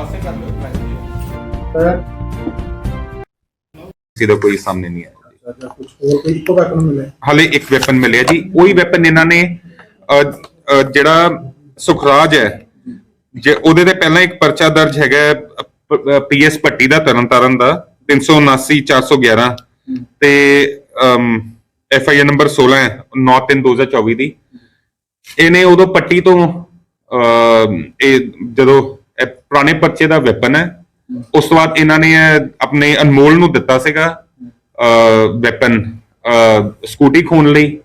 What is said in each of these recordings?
ਪਾਸੇ ਕਰ ਸਰ। ਸਿੱਧਾ ਕੋਈ ਸਾਹਮਣੇ ਨਹੀਂ ਆਇਆ। ਅੱਛਾ ਕੁਝ ਹੋਰ ਕੋਈ ਇੱਕੋ ਵੈਪਨ ਮਿਲੇ ਹਾਲੇ ਇੱਕ ਵੈਪਨ ਮਿਲਿਆ ਜੀ। ਉਹੀ ਵੈਪਨ ਇਹਨਾਂ ਨੇ ਅਹ, ਅਹ, ਜਿਹੜਾ ਸੁਖਰਾਜ ਹੈ ਜੇ ਉਹਦੇ ਤੇ ਪਹਿਲਾਂ ਇੱਕ ਪਰਚਾ ਦਰਜ ਹੈਗਾ ਪੀਐਸ ਪੱਟੀ ਦਾ ਤਰਨਤਾਰਨ ਦਾ 379 411 ਤੇ ਐਫ ਆਈ ਆਰ ਨੰਬਰ 16 ਹੈ 9/3/2024 ਦੀ ਇਹਨੇ ਉਦੋਂ ਪੱਟੀ ਤੋਂ ਅਹ, ਇਹ ਜਦੋਂ ਇਹ ਪੁਰਾਣੇ ਪਰਚੇ ਦਾ ਵੈਪਨ ਹੈ। ਉਸ ਤੋਂ ਬਾਅਦ ਇਹਨਾਂ ਨੇ ਇਹ ਆਪਣੇ ਅਨਮੋਲ ਨੂੰ ਦਿੱਤਾ ਸੀਗਾ ਵੈਪਨ ਸਕੂਟੀ ਖੋਣ ਲਈ।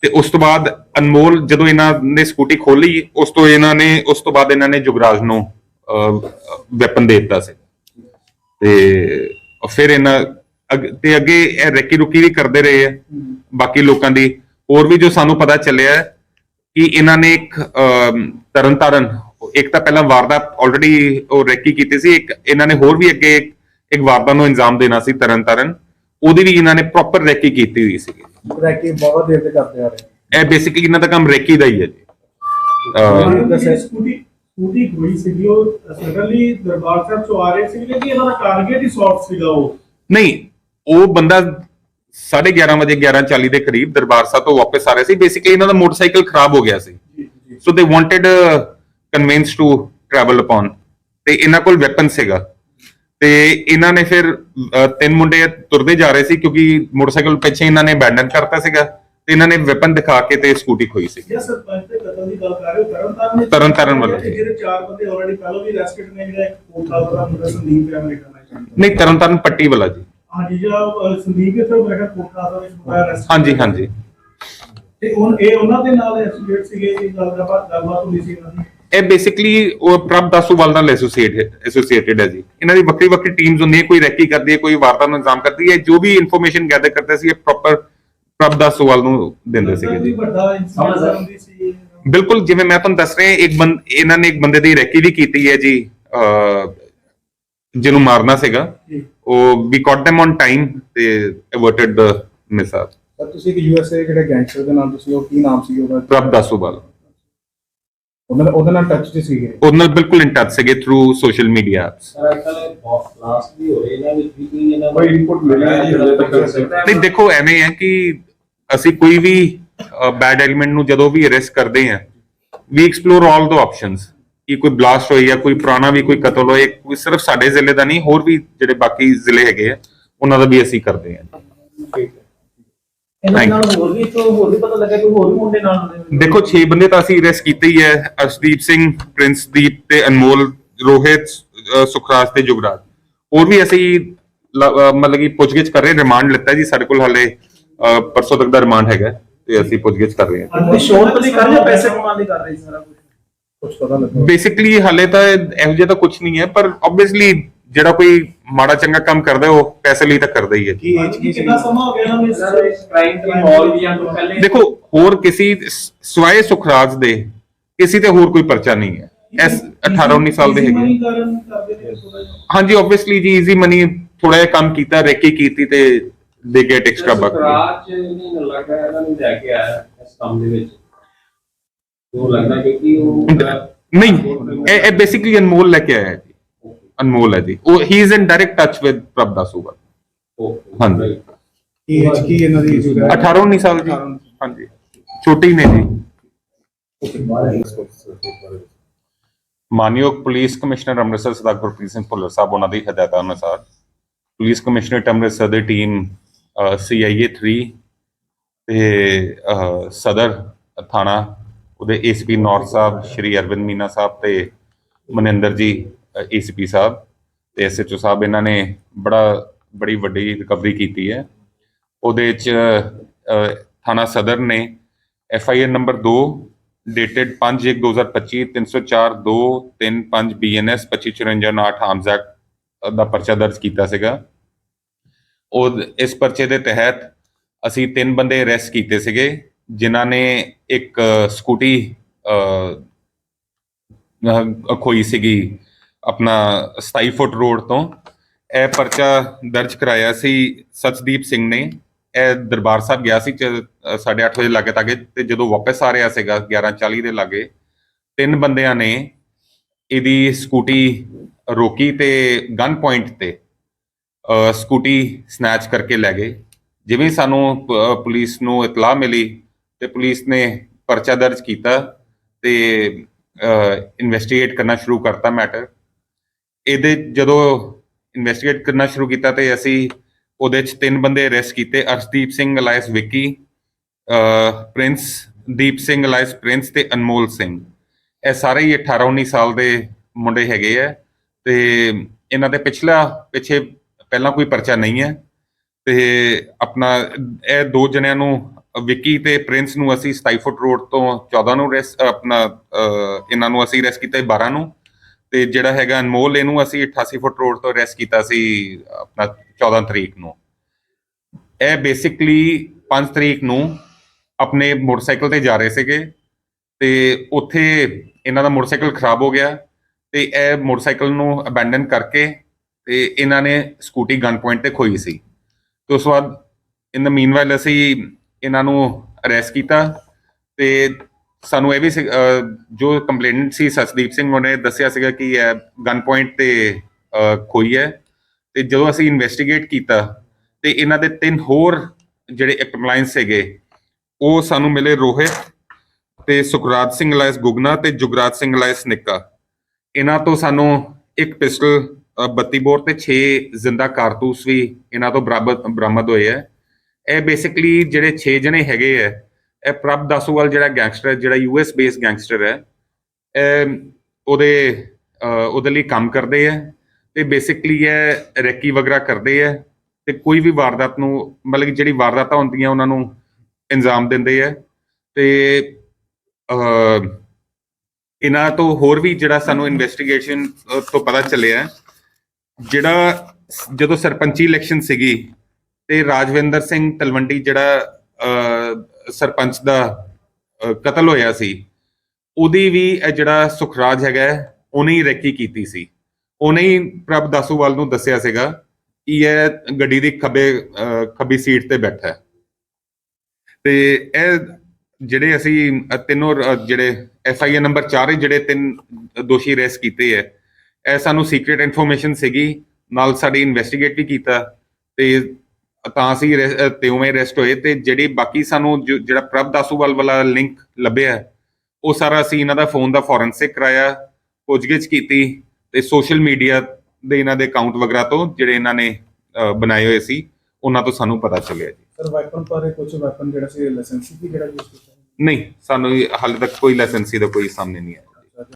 ਤੇ ਉਸ ਤੋਂ ਬਾਅਦ ਅਨਮੋਲ ਜਦੋਂ ਇਹਨਾਂ ਨੇ ਸਕੂਟੀ ਖੋਲੀ ਉਸ ਤੋਂ ਇਹਨਾਂ ਨੇ ਉਸ ਤੋਂ ਬਾਅਦ ਇਹਨਾਂ ਨੇ ਜੁਗਰਾਜ ਨੂੰ ਵੈਪਨ ਦੇ ਦਿੱਤਾ ਸੀ। ਤੇ ਫਿਰ ਇਹਨਾਂ ਅੱਗ- ਤੇ ਅੱਗੇ ਇਹ ਰੈਕੀ ਰੁਕੀ ਵੀ ਕਰਦੇ ਰਹੇ ਆ ਬਾਕੀ ਲੋਕਾਂ ਦੀ। ਹੋਰ ਵੀ ਜੋ ਸਾਨੂੰ ਪਤਾ ਚੱਲਿਆ ਕਿ ਇਹਨਾਂ ਨੇ ਇੱਕ ਅਮ, ਤਰਨਤਾਰਨ ਇੱਕ ਤਾਂ ਪਹਿਲਾਂ ਵਾਰਦਾਤ ਆਲਰੇਡੀ ਉਹ ਰੈਕੀ ਕੀਤੀ ਸੀ ਇੱਕ ਇਹਨਾਂ ਨੇ ਹੋਰ ਵੀ ਅੱਗੇ ਇੱਕ ਇੱਕ ਵਾਰਦਾਤ ਨੂੰ ਇੰਜਾਮ ਦੇਣਾ ਸੀ ਤਰਨਤਾਰਨ ਉਹਦੀ ਵੀ ਇਹਨਾਂ ਨੇ ਪ੍ਰੋਪਰ ਰੈਕੀ ਕੀਤੀ ਹੋਈ ਸੀ। ਰੈਕੀ ਬਹੁਤ ਦੇਰ ਤੇ ਕਰਦੇ ਆ ਰਹੇ। ਇਹ ਬੇਸਿਕਲੀ ਇਹਨਾਂ ਦਾ ਕੰਮ ਰੈਕੀ ਦਾ ਹੀ ਹੈ ਜੀ। ਸਕੂਟੀ ਸਕੂਟੀ ਹੋਈ ਉਹ ਸਡਨਲੀ ਦਰਬਾਰ ਸਾਹਿਬ ਚੋਂ ਆ ਰਹੇ ਸੀਗੇ ਕਿ ਇਹਨਾਂ ਦਾ ਟਾਰਗੇਟ ਹੀ ਸੌਫਟ ਸੀਗਾ ਉਹ? ਨਹੀਂ ਉਹ ਬੰਦਾ 11:30 ਵਜੇ 11:40 ਦੇ ਕਰੀਬ ਦਰਬਾਰ ਸਾਹਿਬ ਤੋਂ ਵਾਪਸ ਆ ਰਿਹਾ ਸੀ। ਬੇਸਿਕਲੀ ਇਹਨਾਂ ਦਾ ਮੋਟਰਸਾਈਕਲ ਖਰਾਬ ਹੋ ਗਿਆ ਸੀ। So they wanted convince to travel upon ਤੇ ਇਹਨਾਂ ਕੋਲ ਵੈਪਨ ਸੀਗਾ। ਤੇ ਇਹਨਾਂ ਨੇ ਫਿਰ ਤਿੰਨ ਮੁੰਡੇ ਤੁਰਦੇ ਜਾ ਰਹੇ ਸੀ ਕਿਉਂਕਿ ਮੋਟਰਸਾਈਕਲ ਪਿੱਛੇ ਇਹਨਾਂ ਨੇ ਅਬੈਂਡਨ ਕਰਤਾ ਸੀਗਾ। ਤੇ ਇਹਨਾਂ ਨੇ ਵੈਪਨ ਦਿਖਾ ਕੇ ਤੇ ਸਕੂਟੀ ਖੋਈ ਸੀ। ਜੇ ਸਰਪੰਚ ਦੇ ਕਤਲ ਦੀ ਗੱਲ ਕਰ ਰਹੇ ਹੋ ਤਰਨਤਾਰਨ ਨੇ ਤਰਨਤਾਰਨ ਵੱਲੋਂ। ਜਿਹੜੇ ਚਾਰ ਬੰਦੇ ਆਲਰੇਡੀ ਪਹਿਲਾਂ ਵੀ ਅਰੈਸਟਡ ਨੇ ਜਿਹੜਾ ਇੱਕ ਕੋਟਾ ਦਾ ਮੁੰਡਾ ਸੰਦੀਪ ਕਰਨਾ ਨਹੀਂ ਤਰਨਤਾਰਨ ਪੱਟੀ ਵਾਲਾ ਜੀ। ਹਾਂਜੀ ਅਹ, ਸੰਦੀਪ ਇੱਥੇ ਮੇਰਾ ਖਿਆਲ ਕੋਟਾ ਦਾ ਵਿੱਚ ਮੁੰਡਾ arrest ਹਾਂਜੀ ਹਾਂਜੀ। ਤੇ ਉਹ ਇਹ ਉਹਨਾਂ ਦੇ ਨਾਲ ਐਸੋਸੀਏਟ ਸੀਗੇ ਜੀ ਗੱਲ ਦਾ ਗੱਲਬਾਤ ਹੁੰਦੀ ਸੀ ਇਹਨਾਂ ਦੀ। ਇਹ ਬੇਸਿਕਲੀ ਉਹ ਪ੍ਰਭ ਦਾਸੂਵਾਲ ਨਾਲ ਐਸੋਸੀਏਟ ਐਸੋਸੀਏਟਡ ਹੈ ਜੀ। ਇਹਨਾਂ ਦੀ ਵੱਖਰੀ ਵੱਖਰੀ ਟੀਮਸ ਹੁੰਦੀਆਂ ਕੋਈ ਰੈਕੀ ਕਰਦੀ ਹੈ ਕੋਈ ਵਾਰਤਾ ਨੂੰ ਇੰਤਜ਼ਾਮ ਕਰਦੀ ਹੈ ਜੋ ਵੀ ਇਨਫੋਰਮੇਸ਼ਨ ਗੈਦਰ ਕਰਦਾ ਸੀ ਇਹ ਪ੍ਰੋਪਰ ਪ੍ਰਭ ਦਾਸੂਵਾਲ ਨੂੰ ਦਿੰਦੇ ਸੀਗੇ ਜੀ। ਬਿਲਕੁਲ ਜਿਵੇਂ ਮੈਂ ਤੁਹਾਨੂੰ ਦੱਸ ਰਿਹਾ ਇੱਕ ਬੰਦ ਇਹਨਾਂ ਨੇ ਇੱਕ ਬੰਦੇ ਦੀ ਰੈਕੀ ਵੀ ਕੀਤੀ ਹੈ ਜੀ ਜਿਹਨੂੰ ਮਾਰਨਾ ਸੀਗਾ। ਉਹ ਵੀ ਕੌਟ them ਔਨ ਟਾਈਮ ਤੇ ਅਵਰਟਡ ਦ ਤੁਸੀਂ ਇੱਕ ਯੂਐਸਏ ਜਿਹੜੇ ਗੈਂਗਸਟਰ ਦੇ ਨਾਮ ਤੁਸੀਂ ਉਹ ਕੀ ਨਾਮ ਸੀ ਉਹਦਾ? ਪ੍ਰਭ ਦਾਸੂਵਾਲ ਉਹਨਾਂ ਨਾਲ ਉਹਦੇ ਨਾਲ ਟੱਚ 'ਚ ਸੀਗੇ। ਉਹਦੇ ਨਾਲ ਬਿਲਕੁਲ ਇਨ ਟੱਚ ਸੀਗੇ through social media apps sir ਅੱਜਕੱਲ ਲਾਸਟ ਵੀ ਹੋ ਰਹੇ ਇਹਨਾਂ ਵਿੱਚ ਵੀ ਕੋਈ ਇਹਨਾਂ ਕੋਈ input ਮਿਲਿਆ ਨਹੀਂ ਹਜੇ ਤੱਕ। ਨਹੀਂ ਦੇਖੋ ਐਵੇਂ ਹੈ ਕਿ ਅਸੀਂ ਕੋਈ ਵੀ ਬੈਡ ਐਲੀਮੈਂਟ ਨੂੰ ਜਦੋਂ ਵੀ ਅਰੈਸਟ ਕਰਦੇ ਹਾਂ ਵੀ ਐਕਸਪਲੋਰ ਆਲ ਦ ਆਪਸ਼ਨਸ ਕਿ ਕੋਈ ਬਲਾਸਟ ਹੋਈ ਜਾਂ ਕੋਈ ਪੁਰਾਣਾ ਵੀ ਕੋਈ ਕਤਲ ਹੋਏ ਕੋਈ ਸਿਰਫ ਸਾਡੇ ਜ਼ਿਲ੍ਹੇ ਦਾ ਨਹੀਂ ਹੋਰ ਵੀ ਜਿਹੜੇ ਬਾਕੀ ਜ਼ਿਲ੍ਹੇ ਹੈਗੇ ਆ ਉਹਨਾਂ ਦਾ ਵੀ ਅਸੀਂ ਕਰਦੇ ਹਾਂ। ਇਹਨਾਂ Thank ਨਾਲ ਹੋਰ ਵੀ ਤੋਂ ਹੋਰ ਵੀ ਪਤਾ ਲੱਗਾ ਕੋਈ ਹੋਰ ਵੀ ਮੁੰਡੇ ਨਾਲ ਹੁੰਦੇ ਨੇ। ਦੇਖੋ 6 ਬੰਦੇ ਤਾਂ ਅਸੀਂ ਅਰੈਸਟ ਕੀਤੇ ਹੀ ਹੈ ਅਰਸ਼ਦੀਪ ਸਿੰਘ ਪ੍ਰਿੰਸਦੀਪ ਤੇ ਅਨਮੋਲ ਰੋਹਿਤ ਸੁਖਰਾਜ ਤੇ ਜੁਗਰਾਜ। ਹੋਰ ਵੀ ਅਸੀਂ ਲ- ਮਤਲਬ ਕਿ ਪੁੱਛਗਿੱਛ ਕਰ ਰਹੇ ਰਿਮਾਂਡ ਲਿੱਤਾ ਜੀ ਸਾਡੇ ਕੋਲ ਹਾਲੇ ਪਰਸੋਂ ਤੱਕ ਦਾ ਰਿਮਾਂਡ ਹੈਗਾ ਤੇ ਅਸੀਂ ਪੁੱਛਗਿੱਛ ਕਰ ਰਹੇ ਹਾਂ। ਕੋਈ ਸ਼ੋਰ ਤਾਂ ਨਹੀਂ ਕਰ ਰਹੇ ਪੈਸੇ ਕਮਾਉਣ ਦੀ ਕਰ ਰਹੇ ਸੀ ਸਾਰਾ ਕੁਝ ਕੁਝ ਪਤਾ ਲੱਗਾ। ਬੇਸਿਕਲੀ ਹਾਲੇ ਤਾਂ ਇਹੋ ਜਿਹਾ ਤਾਂ ਕੁਝ ਨਹੀਂ ਹੈ ਪਰ ਆਬਵੀਅਸਲੀ ਜਿਹੜਾ ਕੋਈ ਮਾੜਾ ਚੰਗਾ ਕੰਮ ਕਰਦਾ ਉਹ ਪੈਸੇ ਲਈ ਤਾਂ ਕਰਦਾ ਹੀ ਹੈ ਕੀ ਕਿੰਨਾ ਸਮਾਂ ਹੋ ਗਿਆ ਨੂੰ ਸਰ ਇਸ ਕ੍ਰਾਈਮ ਦੀ ਮਾਹੌਲ ਵੀ ਜਾਂ ਤੋਂ ਪਹਿਲੇ ਦੇਖੋ ਹੋਰ ਕਿਸੇ ਸਿਵਾਏ ਸੁਖਰਾਜ ਦੇ ਕਿਸੇ ਤੇ ਹੋਰ ਕੋਈ ਪਰਚਾ ਨਹੀਂ ਹੈ। ਐਸ 18 19 ਸਾਲ ਦੇ ਹੈਗੇ। ਹਾਂਜੀ ਆਬਵੀਅਸਲੀ ਜੀ ਈਜ਼ੀ ਮਨੀ ਥੋੜਾ ਜਿਹਾ ਕੰਮ ਕੀਤਾ ਰੈਕੀ ਕੀਤੀ ਤੇ ਦੇ ਗੈਟ ਐਕਸਟਰਾ ਬਕ। ਰਾਜ ਨਹੀਂ ਲੱਗਾ ਇਹਨਾਂ ਨੂੰ ਲੈ ਕੇ ਆਇਆ ਇਸ ਕੰਮ ਦੇ ਵਿੱਚ। ਉਹ ਲੱਗਦਾ ਕਿ ਉਹ ਨਹੀਂ ਇਹ ਬੇਸਿਕਲੀ ਅਨਮੋਲ ਲੈ ਕੇ ਆਇਆ ਅਨਮੋਲ ਹੈ ਜੀ। ਉਹ he is in direct touch with Prabh ਦਾਸੂਗਾ ਹਾਂਜੀ। ਕੀ ਇਹਨਾਂ ਦੀ age ਵਗੈਰਾ? 18 19 ਸਾਲ ਜੀ 18 ਹਾਂਜੀ। ਛੋਟੀ ਨੇ ਜੀ। ਮਾਨਯੋਗ ਪੁਲਿਸ ਕਮਿਸ਼ਨਰ ਅੰਮ੍ਰਿਤਸਰ ਸਰਦਾਰ ਗੁਰਪ੍ਰੀਤ ਸਿੰਘ ਭੁੱਲਰ ਸਾਹਿਬ ਉਹਨਾਂ ਦੀ ਹਦਾਇਤਾਂ ਅਨੁਸਾਰ ਪੁਲਿਸ ਕਮਿਸ਼ਨਰ ਅੰਮ੍ਰਿਤਸਰ ਦੀ ਟੀਮ ਸੀਆਈਏ 3 ਤੇ ਸਦਰ ਥਾਣਾ ਉਹਦੇ ਏਸੀਪੀ ਨੌਰ ਸਾਹਿਬ ਸ਼੍ਰੀ ਅਰਵਿੰਦ ਮੀਨਾ ਸਾਹਿਬ ਤੇ ਮਨਿੰਦਰ ਜੀ ਏਸੀਪੀ ਸਾਹਿਬ ਤੇ ਐਸਐਚਓ ਸਾਹਿਬ ਇਹਨਾਂ ਨੇ ਬੜਾ ਬੜੀ ਵੱਡੀ ਰਿਕਵਰੀ ਕੀਤੀ ਹੈ। ਉਹਦੇ ਚ ਅਹ, ਥਾਣਾ ਸਦਰ ਨੇ F I R number 2 dated 5/1/2025 304 2 35 BNS 2554 arms ਦਾ ਪਰਚਾ ਦਰਜ ਕੀਤਾ ਸੀਗਾ। ਉਹ ਇਸ ਪਰਚੇ ਦੇ ਤਹਿਤ ਅਸੀਂ ਤਿੰਨ ਬੰਦੇ ਅਰੈਸਟ ਕੀਤੇ ਸੀਗੇ ਜਿਨ੍ਹਾਂ ਨੇ ਇੱਕ ਸਕੂਟੀ ਖੋਈ ਸੀਗੀ ਆਪਣਾ 27 ਫੁੱਟ ਰੋਡ ਤੋਂ ਇਹ ਪਰਚਾ ਦਰਜ ਕਰਾਇਆ ਸੀ ਸਚਦੀਪ ਸਿੰਘ ਨੇ। ਇਹ ਦਰਬਾਰ ਸਾਹਿਬ ਗਿਆ ਸੀ 8:30 ਵਜੇ ਲਾਗੇ ਤਾਗੇ ਤੇ ਜਦੋਂ ਵਾਪਸ ਆ ਰਿਹਾ ਸੀਗਾ 11:40 ਦੇ ਲਾਗੇ, ਤਿੰਨ ਬੰਦਿਆਂ ਨੇ ਇਹਦੀ ਸਕੂਟੀ ਰੋਕੀ ਤੇ ਗਨ ਪੁਆਇੰਟ ਤੇ ਸਕੂਟੀ ਸਨੈਚ ਕਰਕੇ ਲੈ ਗਏ। ਜਿਵੇਂ ਸਾਨੂੰ ਪੁਲਿਸ ਨੂੰ ਇਤਲਾਹ ਮਿਲੀ ਤੇ ਪੁਲਿਸ ਨੇ ਪਰਚਾ ਦਰਜ ਕੀਤਾ ਤੇ ਇਨਵੈਸਟੀਗੇਟ ਕਰਨਾ ਸ਼ੁਰੂ ਕਰਤਾ ਮੈਟਰ ਇਹਦੇ ਜਦੋਂ ਇਨਵੈਸਟੀਗੇਟ ਕਰਨਾ ਸ਼ੁਰੂ ਕੀਤਾ ਤੇ ਅਸੀਂ ਉਹਦੇ ਚ ਤਿੰਨ ਬੰਦੇ ਅਰੈਸਟ ਕੀਤੇ, ਅਰਸ਼ਦੀਪ ਸਿੰਘ, ਅਲਾਇਸ ਵਿੱਕੀ ਪ੍ਰਿੰਸ, ਦੀਪ ਸਿੰਘ, ਅਲਾਇਸ ਪ੍ਰਿੰਸ ਤੇ ਅਨਮੋਲ ਸਿੰਘ। ਇਹ ਸਾਰੇ ਹੀ 18 19 ਸਾਲ ਦੇ ਮੁੰਡੇ ਹੈਗੇ ਆ ਤੇ ਇਹਨਾਂ ਦੇ ਪਿਛਲਾ, ਪਿੱਛੇ ਪਹਿਲਾਂ ਕੋਈ ਪਰਚਾ ਨਹੀਂ ਹੈ ਤੇ ਆਪਣਾ ਇਹ ਦੋ ਜਣਿਆਂ ਨੂੰ, ਵਿੱਕੀ ਤੇ ਪ੍ਰਿੰਸ ਨੂੰ ਅਸੀਂ 27 ਰੋਡ ਤੋਂ 14 ਨੂੰ ਰੈਸ ਆਪਣਾ ਇਹਨਾਂ ਨੂੰ ਅਸੀਂ ਰੈਸ ਕੀਤਾ ਸੀ 12 ਨੂੰ। ਤੇ ਜਿਹੜਾ ਹੈਗਾ ਅਨਮੋਲ, ਇਹਨੂੰ ਅਸੀਂ 88 ਫੁੱਟ ਰੋਡ ਤੋਂ ਰੈਸ ਕੀਤਾ ਸੀ ਆਪਣਾ 14 ਤਰੀਕ ਨੂੰ। ਇਹ ਬੇਸਿਕਲੀ 5 ਤਰੀਕ ਨੂੰ ਆਪਣੇ ਮੋਟਰਸਾਈਕਲ ਤੇ ਜਾ ਰਹੇ ਸੀਗੇ ਤੇ ਉੱਥੇ ਇਹਨਾਂ ਦਾ ਮੋਟਰਸਾਈਕਲ ਖਰਾਬ ਹੋ ਗਿਆ ਤੇ ਇਹ ਮੋਟਰਸਾਈਕਲ ਨੂੰ ਅਬੈਂਡਨ ਕਰਕੇ ਤੇ ਇਹਨਾਂ ਨੇ ਸਕੂਟੀ ਗਨ ਪੁਆਇੰਟ ਤੇ ਖੋਈ ਸੀ। ਤੇ ਉਸ ਤੋਂ ਬਾਅਦ ਇਨ ਦ ਮੀਨਵਾਈਲ ਅਸੀਂ ਇਹਨਾਂ ਨੂੰ ਅਰੈਸਟ ਕੀਤਾ ਤੇ ਸਾਨੂੰ ਇਹ ਵੀ ਸੀ- ਜੋ ਕੰਪਲੇਨੈਂਟ ਸੀ ਸਸਦੀਪ ਸਿੰਘ ਉਹਨੇ ਦੱਸਿਆ ਸੀਗਾ ਕਿ ਇਹ ਗਨ ਪੁਆਇੰਟ ਤੇ ਖੋਈ ਹੈ ਤੇ ਜਦੋਂ ਅਸੀਂ ਇਨਵੈਸਟੀਗੇਟ ਕੀਤਾ ਤੇ ਇਹਨਾਂ ਦੇ ਤਿੰਨ ਹੋਰ ਜਿਹੜੇ ਐਕਟਲਾਈਨਸ ਹੈਗੇ ਉਹ ਸਾਨੂੰ ਮਿਲੇ ਰੋਹਿਤ ਤੇ ਸੁਖਰਾਜ ਸਿੰਘ ਲਾਇਸ ਗੁਗਨਾ ਤੇ ਜੁਗਰਾਜ ਸਿੰਘ ਲਾਇਸ ਨਿੱਕਾ। ਇਹਨਾਂ ਤੋਂ ਸਾਨੂੰ ਇੱਕ ਪਿਸਟਲ ਅ, 32 ਬੋਰ ਤੇ 6 ਜ਼ਿੰਦਾ ਕਾਰਤੂਸ ਵੀ ਇਹਨਾਂ ਤੋਂ ਬਰਾਬਰ ਬਰਾਮਦ ਹੋਏ ਹੈ। ਇਹ ਬੇਸਿਕਲੀ ਜਿਹੜੇ 6 ਜਣੇ ਹੈਗੇ ਹੈ ਇਹ ਪ੍ਰਭ ਦਾਸੂਵਾਲ ਜਿਹੜਾ ਗੈਂਗਸਟਰ ਹੈ, ਜਿਹੜਾ ਯੂਐਸ ਬੇਸ ਗੈਂਗਸਟਰ ਹੈ, ਇਹ ਉਹਦੇ ਉਹਦੇ ਲਈ ਕੰਮ ਕਰਦੇ ਹੈ ਤੇ ਬੇਸਿਕਲੀ ਇਹ ਰੈਕੀ ਵਗੈਰਾ ਕਰਦੇ ਹੈ ਤੇ ਕੋਈ ਵੀ ਵਾਰਦਾਤ ਨੂੰ, ਮਤਲਬ ਕਿ ਜਿਹੜੀ ਵਾਰਦਾਤਾਂ ਹੁੰਦੀਆਂ ਉਹਨਾਂ ਨੂੰ ਇੰਜ਼ਾਮ ਦਿੰਦੇ ਹੈ ਤੇ ਇਹਨਾਂ ਤੋਂ ਹੋਰ ਵੀ ਜਿਹੜਾ ਸਾਨੂੰ ਇਨਵੈਸਟੀਗੇਸ਼ਨ ਤੋਂ ਪਤਾ ਚੱਲਿਆ ਜਿਹੜਾ ਜਦੋਂ ਸਰਪੰਚੀ ਇਲੈਕਸ਼ਨ ਸੀਗੀ ਤੇ ਰਾਜਵਿੰਦਰ ਸਿੰਘ ਤਲਵੰਡੀ ਜਿਹੜਾ ਸਰਪੰਚ ਦਾ ਕਤਲ ਹੋਇਆ ਸੀ ਉਹਦੀ ਵੀ ਇਹ ਜਿਹੜਾ ਸੁਖਰਾਜ ਹੈਗਾ ਉਹਨੇ ਹੀ ਰੈਕੀ ਕੀਤੀ ਸੀ। ਉਹਨੇ ਹੀ ਪ੍ਰਭ ਦਾਸੂਵਾਲ ਨੂੰ ਦੱਸਿਆ ਸੀਗਾ ਕਿ ਇਹ ਗੱਡੀ ਦੀ ਖੱਬੇ ਖੱਬੀ ਸੀਟ ਤੇ ਬੈਠਾ ਹੈ। ਤੇ ਇਹ ਜਿਹੜੇ ਅਸੀਂ ਅ, ਤਿੰਨੋਂ ਜਿਹੜੇ ਐਫ ਆਈ ਆਰ ਨੰਬਰ 4 ਜਿਹੜੇ ਤਿੰਨ ਦੋਸ਼ੀ ਅਰੈਸਟ ਕੀਤੇ ਹੈ ਇਹ ਸਾਨੂੰ ਸੀਕ੍ਰੀਟ ਇਨਫੋਰਮੇਸ਼ਨ ਸੀਗੀ ਨਾਲ ਸਾਡੀ ਇਨਵੈਸਟੀਗੇਟ ਵੀ ਕੀਤਾ ਤੇ ਤਾਂ ਅਸੀਂ ਤੇ ਉਵੇਂ ਅਰੈਸਟ ਹੋਏ ਤੇ ਜਿਹੜੀ ਬਾਕੀ ਸਾਨੂੰ ਜਿਹੜਾ ਪ੍ਰਭ ਦਾਸੂਵਾਲ ਵਾਲਾ ਲਿੰਕ ਲੱਭਿਆ ਉਹ ਸਾਰਾ ਅਸੀਂ ਇਹਨਾਂ ਦਾ ਫੋਨ ਦਾ ਫੋਰੈਂਸਿਕ ਕਰਾਇਆ ਪੁੱਛਗਿੱਛ ਕੀਤੀ ਤੇ ਸੋਸ਼ਲ ਮੀਡੀਆ ਦੇ ਇਹਨਾਂ ਦੇ ਅਕਾਊਂਟ ਵਗੈਰਾ ਤੋਂ ਜਿਹੜੇ ਇਹਨਾਂ ਨੇ ਬਣਾਏ ਹੋਏ ਸੀ ਉਹਨਾਂ ਤੋਂ ਸਾਨੂੰ ਪਤਾ ਚੱਲਿਆ ਜੀ। ਸਰ ਵੈਪਨ ਬਾਰੇ ਕੁਝ ਵੈਪਨ ਜਿਹੜਾ ਸੀ ਲਾਇਸੈਂਸੀ ਵੀ ਜਿਹੜਾ ਯੂਜ਼ ਕੀਤਾ? ਨਹੀਂ ਸਾਨੂੰ ਹਾਲੇ ਤੱਕ ਕੋਈ ਲਾਇਸੈਂਸੀ ਦਾ ਕੋਈ ਸਾਹਮਣੇ ਨਹੀਂ ਆਇਆ।